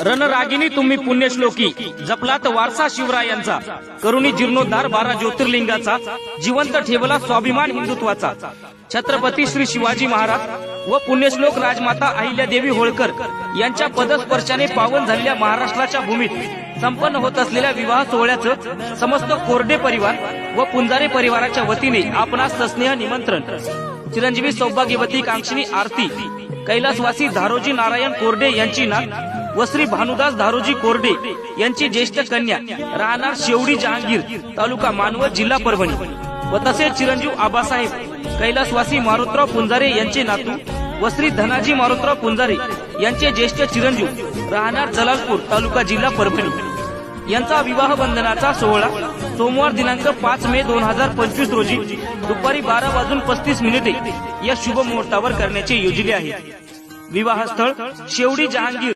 रणरागिनी तुम्ही पुण्यश्लोकी. जपलात वारसा शिवरायांचा करुणी जीर्णोद्धार बारा ज्योतिर्लिंगाचा. जिवंत ठेवला स्वाभिमान हिंदुत्वाचा. छत्रपती श्री शिवाजी महाराज व पुण्यश्लोक राजमाता अहिल्यादेवी होळकर यांच्या पदस्पर्शाने पावन झालेल्या महाराष्ट्राच्या भूमीत संपन्न होत असलेल्या विवाह सोहळ्याचं समस्त कोरडे परिवार व पुंजारे परिवाराच्या वतीने आपणास सस्नेह निमंत्रण. चिरंजीवी सौभाग्यवती कांक्षिणी आरती. कैलासवासी धारोजी नारायण कोरडे यांची नात व श्री भानुदास धारोजी कोरडे यांची ज्येष्ठ कन्या राहणार शेवडी जहांगीर तालुका मानवत जिल्हा परभणी. व तसेच चिरंजीव आबासाहेब कैलासवासी मारुतराव पुंजारे यांचे नातू व श्री धनाजी मारुतराव पुंजारे यांचे ज्येष्ठ चिरंजीव राहणार जलालपूर तालुका जिल्हा परभणी. यांचा विवाह बंधनाचा सोहळा सोमवार दिनांक पाच मे दोन हजार पंचवीस रोजी दुपारी बारा वाजून पस्तीस मिनिटे या शुभ मुहूर्तावर करण्याचे योजले आहे. विवाहस्थळ शेवडी जहांगीर